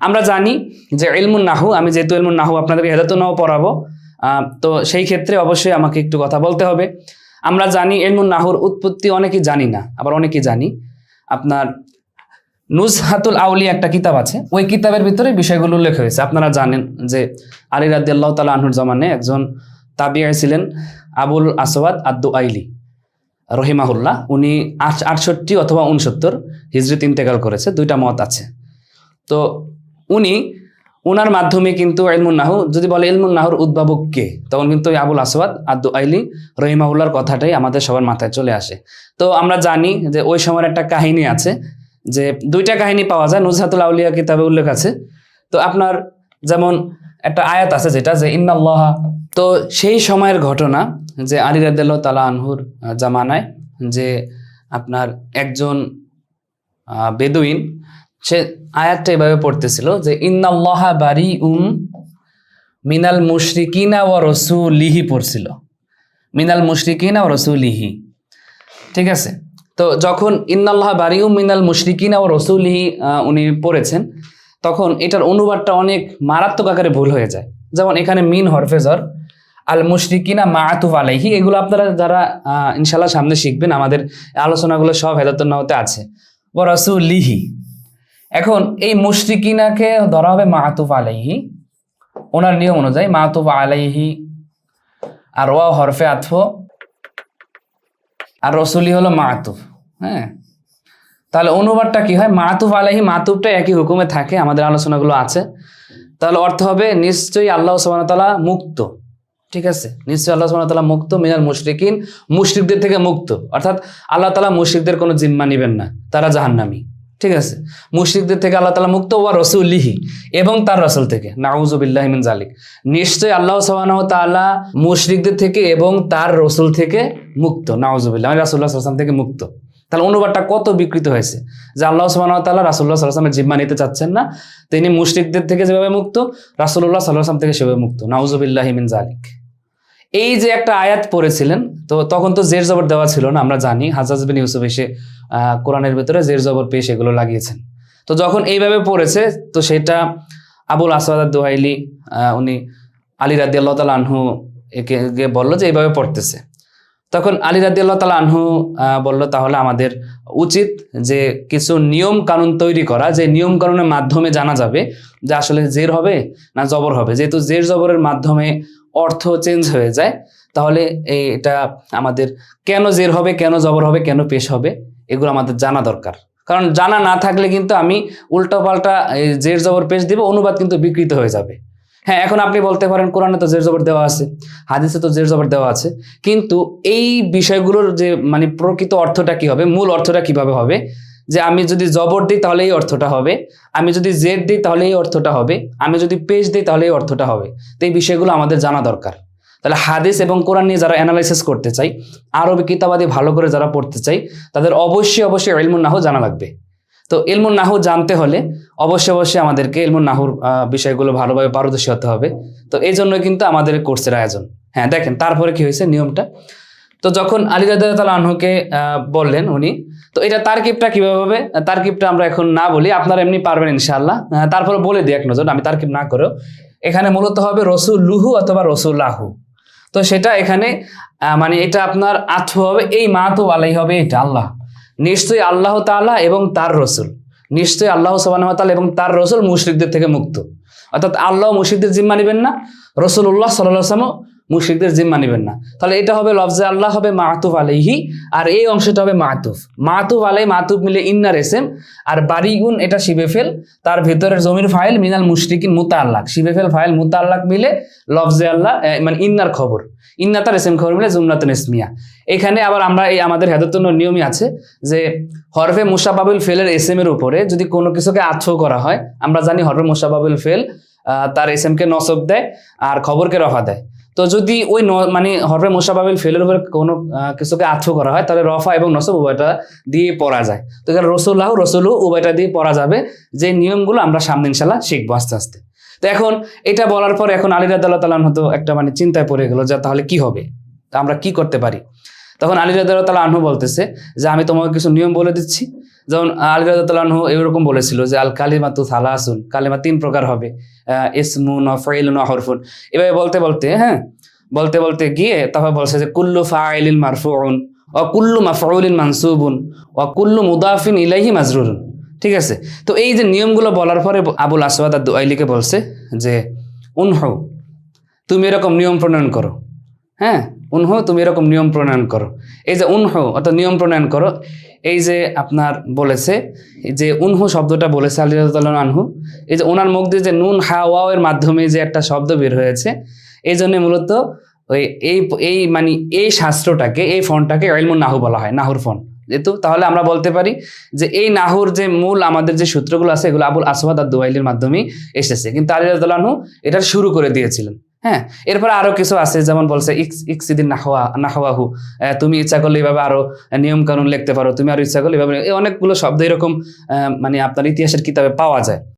আমরা জানি যে এলমুন নাহু, আমি যেহেতু ইলমুন নাহু আপনাদেরকে হেদাত নাও পড়াবো তো সেই ক্ষেত্রে অবশ্যই আমাকে একটু কথা বলতে হবে। আমরা জানি এলমুন নাহুর উৎপত্তি অনেকেই জানি না, আবার অনেকেই জানি। আপনার নুজহাতুল আউলি একটা কিতাব আছে, ওই কিতাবের ভিতরে বিষয়গুলো উল্লেখ হয়েছে। আপনারা জানেন যে আলী রাদি তালা আনহুর জমানে একজন তাবিয়া ছিলেন, আবুল আসওয়াদ আদ্দু আইলি রহিমাহুল্লাহ। উনি আট- আটষট্টি অথবা উনসত্তর হিজরিত ইন্তেকাল করেছে, দুইটা মত আছে। তো উনি ওনার মাধ্যমে কিন্তু ইলমুন নাহু যদি বলে ইলমুন নাহুর উদ্ভাবক কে, তখন কিন্তু আবুল আসওয়াদ আদ্দু আইলি রহিমাউল্লার কথাটাই আমাদের সবার মাথায় চলে আসে। তো আমরা জানি যে ওই সময়ের একটা কাহিনী আছে, যে দুইটা কাহিনী পাওয়া যায়, নুজহাতুল আউলিয়া কিতাবে উল্লেখ আছে। তো আপনার যেমন একটা আয়াত আছে যেটা, যে ইন্নাল্লাহ, তো সেই সময়ের ঘটনা, যে আলী রাদিয়াল্লাহু তালা আনহুর জামানায়, যে আপনার একজন বেদুইন সে আয়াতটা এভাবে পড়তেছিল যে, ইন্নাল্লাহ বারি উম মিনাল মুশরিকিনা ও রসুলিহি পড়ছিল। মিনাল মুশরিকিনা ও রসুলিহি। ঠিক আছে? তো যখন ইন্নাল্লাহ বারিউ মিনাল মুশরিকিনা ও রসুলিহি উনি পড়েছেন, তখন এটার অনুবাদটা অনেক মারাত্মক আকারে ভুল হয়ে যায়। যেমন এখানে মিন হরফেজর আল মুশরিকিনা মাআতুফ আলাইহি এগুলো আপনারা যারা ইনশাল্লাহ সামনে শিখবেন, আমাদের আলোচনাগুলো সব হেদাতুন্নাহতে আছে। ও রসুলিহি এখন এই মুশরিকিনাকে ধরা হবে মাহাতুফ আলাইহি। ওনার নিয়ম অনুযায়ী মাহাতুফ আলাইহি, আর ওয়া হরফে আতফ। আর রসুলি হলো মাহাতুফ হ্যাঁ? তাহলে অনুবাদটা কি হয়? মাহাতুফ আলাইহি, মাতুফটা একই হুকুমে থাকে, আমাদের আলোচনাগুলো আছে। তাহলে অর্থ হবে নিশ্চয়ই আল্লাহ তাআলা মুক্ত, ঠিক আছে? নিশ্চয়ই আল্লাহ তাআলা মুক্ত, মিনাল মুশরিকিন, মুশরিকদের থেকে মুক্ত। অর্থাৎ আল্লাহ তালা মুশরিকদের কোনো জিম্মা নেবেন না, তারা জাহান্নামী। ঠিক আছে? মুশরিকদের থেকে আল্লাহ তালা মুক্ত ওয়া রসুলিহি এবং তার রসুল থেকে। নাউজুবিল্লাহ মিন জালিক নিশ্চয়ই আল্লাহ সুবহানাহু তাআলা মুশরিকদের থেকে এবং তার রসুল থেকে মুক্ত। নাউজুবিল্লাহ মানে রাসূলুল্লাহ সাল্লাল্লাহু থেকে মুক্ত। তাহলে অনুবাদটা কত বিকৃত হয়েছে? যে আল্লাহ সুবহানাহু তাআলা রাসুল্লাহ আলাইহি জিম্মা নিতে চাচ্ছেন না তিনি মুশরিকদের থেকে যেভাবে মুক্ত, রাসূলুল্লাহ সাল্লাল্লাহু আলাইহি থেকে সেভাবে মুক্ত। নাউজুবিল্লাহ মিন জালিক এই যে একটা আয়াত পড়েছিলেন, তো তখন তো জের জবর দেওয়া ছিল না, আমরা জানি। হাজাজ বিন ইউসুফ এসে কোরআনের ভেতরে জের জবর পেয়ে সেগুলো লাগিয়েছেন। তো যখন এইভাবে পড়েছে, তো সেটা আবুল আসাদ দোহাইলি উনি আলী রাদি আল্লাহ তালা আনহু একে বলল যে এইভাবে পড়তেছে। তখন আলী রাদি আল্লাহ তালা আনহু বলল, তাহলে আমাদের উচিত যে কিছু নিয়ম কানুন তৈরি করা। যে নিয়ম কানুনের মাধ্যমে জানা যাবে যে আসলে জের হবে না জবর হবে। যেহেতু জের জবরের মাধ্যমে অর্থ চেঞ্জ হয়ে যায়, তাহলে এটা আমাদের কেন জের হবে, কেন জবর হবে, কেন পেশ হবে, এগুলো আমাদের জানা দরকার। কারণ জানা না থাকলে কিন্তু আমি উল্টো পাল্টা এই জের জবর পেশ দিব, অনুবাদ কিন্তু বিকৃত হয়ে যাবে। হ্যাঁ এখন আপনি বলতে পারেন, কোরআনে তো জের জবর দেওয়া আছে, হাদিসে তো জের জবর দেওয়া আছে, কিন্তু এই বিষয়গুলোর যে মানে প্রকৃত অর্থটা কি হবে, মূল অর্থটা কীভাবে হবে যে আমি যদি জবর দিই তাহলে এই অর্থটা হবে। আমি যদি জেড দিই তাহলে এই অর্থটা হবে। আমি যদি পেশ দিই তাহলে এই অর্থটা হবে। তো এই বিষয়গুলো আমাদের জানা দরকার। তাহলে হাদিস এবং কোরআন নিয়ে যারা অ্যানালাইসিস করতে চাই আরবি কিতাবাদি ভালো করে যারা পড়তে চাই তাদের অবশ্যই অবশ্যই এলমুন নাহু জানা লাগবে। তো এলমুন নাহু জানতে হলে অবশ্যই অবশ্যই আমাদেরকে এলমুন নাহুর বিষয়গুলো ভালোভাবে পারদর্শী হতে হবে। তো এই জন্য কিন্তু আমাদের কোর্সের আয়োজন। হ্যাঁ দেখেন তারপরে কি হয়েছে নিয়মটা? তো যখন আলী আহ, বললেন উনি তো এটা তারকিবটা কীভাবে হবে? তারকিবটা আমরা এখন না বলি, আপনারা এমনি পারবেন ইনশাআল্লাহ। তারপরে বলে দিই এক নজর, আমি তারকিব না করেও। এখানে মূলত হবে রসুল লুহু অথবা রসুল্লাহু তো সেটা এখানে মানে এটা আপনার আথু হবে, এই মাতু আলাই হবে এটা আল্লাহ। নিশ্চয়ই আল্লাহ তাআলা এবং তার রসুল। নিশ্চয়ই আল্লাহ তাআলা এবং তার রসুল মুশরিকদের থেকে মুক্ত। অর্থাৎ আল্লাহ মুশরিকদের জিম্মা নেবেন না রসুল্লাহ সাল্লাহ সাল্লাম মুশরিকদের জিম্মা নেবেন না। তাহলে এটা হবে লফজে আল্লাহ হবে মাতুফ আলাইহি, আর এই অংশটা হবে মাতুফ। মাতুফ আলাই, মাতুফ মিলে ইন্নার এসেম, আর বারিগুন এটা শিবে ফেল, তার ভেতরের জমির ফাইল মিনাল মুশরিকিন মুতা আল্লাহ শিবে ফেল ফাইল মুতা আল্লাহ মিলে লফজে আল্লাহ মানে ইন্নার খবর। ইন্না তার এসেম খবর মিলে জুমনাতুন ইসমিয়া। এখানে আবার আমরা এই আমাদের হেদাতুন নিয়মই আছে যে হরফে মুসাবাবুল ফেলের এসএম এর উপরে যদি কোনো কিছুকে আচ্ছ করা হয়, আমরা জানি হরফে মুসাবাবুল ফেল তার এসএম কে নসব দেয়, আর খবরকে রফা দেয়। তো যদি ওই মানে হরফে মুসাবাবিল ফেলের উপরে কোনো কিছুকে আথ করা হয়, তাহলে রফা এবং নসব উভয়টা দিয়ে পড়া যায়। তো এখানে রসুল্লাহ, রসুলু উভয়টা দিয়ে পড়া যাবে। যে নিয়মগুলো আমরা সামনে ইনশাল্লাহ শিখব আস্তে আস্তে। তো এখন এটা বলার পর এখন আলী রাদাল্লাহ তালান হতো একটা মানে চিন্তায় পড়ে গেল যে তাহলে কি হবে? আমরা কি করতে পারি? তখন আলী রাদাল্লাহ তালা আনহু বলতেছে যে, আমি তোমাকে কিছু নিয়ম বলে দিচ্ছি। যেমন আলী রাজু এরকম বলেছিল যে আল কালিমা তু থালাসুন কালিমা তিন প্রকার হবে। আহ, ইসমুন ফেইলুন হরফুন। এভাবে বলতে বলতে হ্যাঁ বলতে বলতে গিয়ে তারপর বলছে যে কুল্লু ফাইলিন মারফুউন ও কুল্লু মাফউলিন মানসুবুন ও কুল্লু মুদাফিন ইলাইহি মাজরুরুন ঠিক আছে? তো এই যে নিয়মগুলো বলার পরে আবুল আসওয়াদ আর দুয়াইলিকে বলছে যে উনহু তুমি এরকম নিয়ম প্রণয়ন করো হ্যাঁ? উনহু, তুমি এরকম নিয়ম প্রণয়ন করো। এই যে উনহু, অর্থাৎ নিয়ম প্রণয়ন করো, এই যে আপনার বলেছে, যে উনহু শব্দটা বলেছে আলী রাদিয়াল্লাহু আনহু, এই যে ওনার মুখ দিয়ে যে নুন, হা, ওয়াও এর মাধ্যমে যে একটা শব্দ বের হয়েছে, এই জন্য মূলত ওই, এই এই মানে এই শাস্ত্রটাকে, এই ফোনটাকে এলমুন নাহু বলা হয়, নাহুর ফোন। যেহেতু তাহলে আমরা বলতে পারি যে এই নাহুর যে মূল আমাদের যে সূত্রগুলো আছে, এগুলো আবুল আসওয়াদ আর দুয়াইলির মাধ্যমেই এসেছে। কিন্তু আলী রাদিয়াল্লাহু এটা শুরু করে দিয়েছিলেন। হ্যাঁ? এরপর আরও কিছু আছে, যেমন বলছে নাহওয়াহু। তুমি ইচ্ছা করলে এইভাবে আরও নিয়ম কানুন লিখতে পারো। তুমি আরও ইচ্ছা করলে অনেকগুলো শব্দ এরকম মানে আপনার ইতিহাসের কিতাবে পাওয়া যায়।